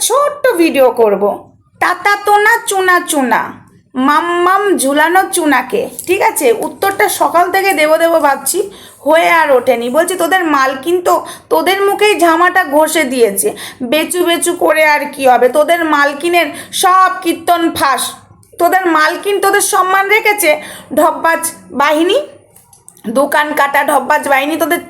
ছোট্ট ভিডিও করব। তাতা তোনা চুনা চুনা, মাম মাম ঝুলানো চুনাকে। ঠিক আছে? উত্তরটা সকাল থেকে দেবো দেবো ভাবছি, হয়ে আর ওঠেনি। বলছি, তোদের মালকিন তো, তোদের মুখেই ঝামাটা ঘষে দিয়েছে। বেচু বেচু করে আর কি হবে? তোদের মালকিনের সব কীর্তন ফাঁস। তোদের মালকিন তোদের সম্মান রেখেছে, ঢব্বাজ বাহিনী? দোকান কাটা, ঢব্বাজ বাহিনী তোদের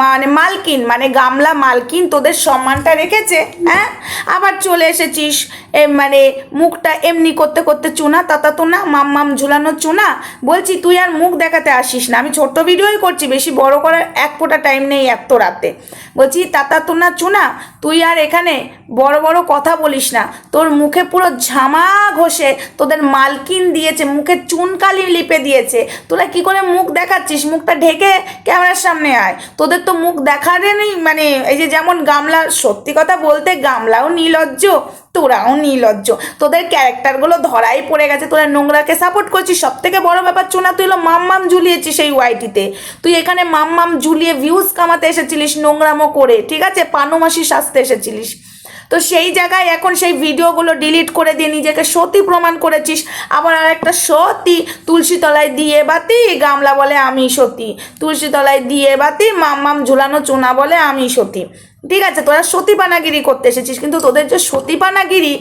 মানে মালকিন মানে গামলা মালকিন তোদের সম্মানটা রেখেছে হ্যাঁ? আবার চলে এসেছিস, এ মানে মুখটা এমনি করতে করতে চুনা তাতা তো না মাম মাম ঝুলানো চুনা। বলছি, তুই আর মুখ দেখাতে আসিস না। আমি ছোট্ট ভিডিওই করছি, বেশি বড় করার এক ফোঁটা টাইম নেই এত রাতে। বলছি তাতা তো না চুনা, তুই আর এখানে বড় বড় কথা বলিস না। তোর মুখে পুরো ঝামা ঘষে তোদের মালকিন দিয়েছে, মুখে চুনকালি লিপে দিয়েছে। তোরা কি করে মুখ দেখাচ্ছিস? মুখটা ঢেকে ক্যামেরার সামনে আয়। তোদের তো মুখ দেখারে নেই মানে এই যে যেমন গামলা, সত্যি কথা বলতে গামলাও নির্লজ্জ, তোরাও নির্লজ্জ। তোদের ক্যারেক্টারগুলো ধরাই পড়ে গেছে, তোরা নোংরাকে সাপোর্ট করছিস। সব থেকে বড় ব্যাপার, চুনা, তুই হলো মাম মাম ঝুলিয়েছিস সেই ওয়াইটিতে তুই এখানে মাম মাম ঝুলিয়ে ভিউজ কামাতে এসেছিলিস নোংরামো করে, ঠিক আছে? পানুমাসি সাজতে এসেছিলিস। তো সেই জায়গায় এখন সেই ভিডিওগুলো ডিলিট করে দিয়ে নিজেকে সতী প্রমাণ করেছিস। আবার আর একটা সতী তুলসী তলায় দিয়ে বাতি, গামলা বলে আমি সতী। তুলসী তলায় দিয়ে বাতি, মাম মাম ঝুলানো চুনা বলে আমি সতী। ঠিক আছে, তোরা সতীপানাগিরি করতে এসেছিস, কিন্তু তোদের যে সতীপানাগিরি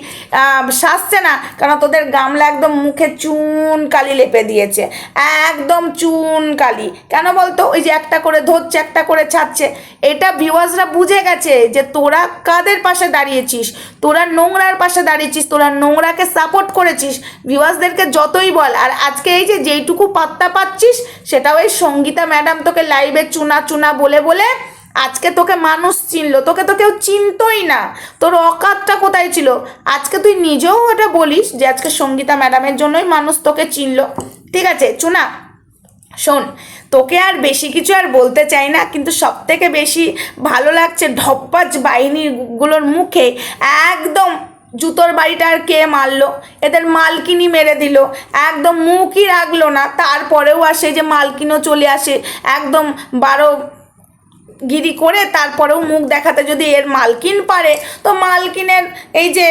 সাজছে না, কারণ তোদের গামলা একদম মুখে চুন কালি লেপে দিয়েছে, একদম চুন কালি। কেন বলতো? ওই যে একটা করে ধরছে, একটা করে ছাড়ছে। এটা ভিউয়ার্সরা বুঝে গেছে যে তোরা কাদের পাশে দাঁড়িয়েছিস? তোরা নোংরার পাশে দাঁড়িয়েছিস, তোরা নোংরাকে সাপোর্ট করেছিস। ভিউয়ার্সদেরকে যতই বল, আর আজকে এই যে যেইটুকু পাত্তা পাচ্ছিস সেটা ওই সঙ্গীতা ম্যাডাম তোকে লাইভে চুনা চুনা বলে বলে আজকে তোকে মানুষ চিনলো, তোকে তো কেউ চিনতই না। তোর অকাতটা কোথায় ছিল? আজকে তুই নিজেও এটা বলিস যে আজকে সঙ্গীতা ম্যাডামের জন্যই মানুষ তোকে চিনলো। ঠিক আছে, চুনা, শোন, তোকে আর বেশি কিছু আর বলতে চাই না, কিন্তু সব থেকে বেশি ভালো লাগছে ঢপ্পাজ বাহিনীগুলোর মুখে একদম জুতোর বাড়িটা আর কে মারলো? এদের মালকিনি মেরে দিল। একদম মুখই রাখল না। তারপরেও আসে যে মালকিনও চলে আসে। একদম বারো গিরি করে তারপরেও মুখ দেখাতে যদি এর মালকিন পারে, তো মালকিনের এই যে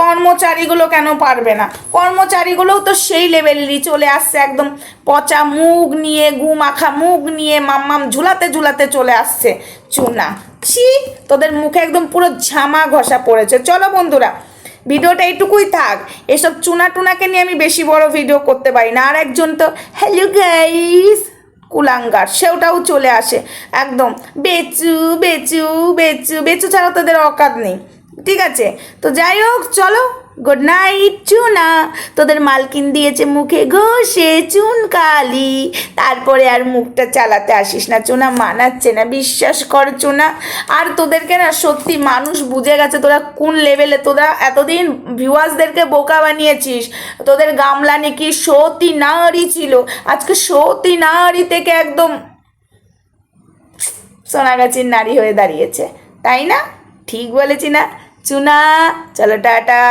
কর্মচারীগুলো কেন পারবে না? কর্মচারীগুলোও তো সেই লেভেলেরই চলে আসছে একদম পচা মুখ নিয়ে গু মাখা মুখ নিয়ে, মাম্মাম ঝুলাতে ঝুলাতে চলে আসছে চুনা। ছি, তোদের মুখে একদম পুরো ঝামা ঘষা পড়েছে। চলো বন্ধুরা, ভিডিওটা এইটুকুই থাক। এসব চুনা টুনাকে নিয়ে আমি বেশি বড় ভিডিও করতে পারি না। আর একজন তো হ্যালো গাইস কুলাঙ্গার সেওটাও চলে আসে। একদম, বেচু বেচু বেচু বেচু ছাড়া তাদের অকাত নেই। ঠিক আছে? তো যাই হোক, চলো। গুড নাইট চুনা তোদের মালকিন দিয়েছে মুখে ঘষে চুন কালি। তারপরে আর মুখটা চালাতে আসিস না, চুনা। মানাচ্ছে না, বিশ্বাস কর, চুনা। আর তোদেরকে না সত্যি মানুষ বুঝে গেছে, তোরা কোন লেভেলে তোরা এতদিন ভিউয়ার্সদেরকে বোকা বানিয়েছিস। তোদের গামলা নাকি সতী নারী ছিল। আজকে সতী নারী থেকে একদম সোনাগাছির নারী হয়ে দাঁড়িয়েছে। তাই না? ঠিক বলেছি না? চুনা চলো টাটা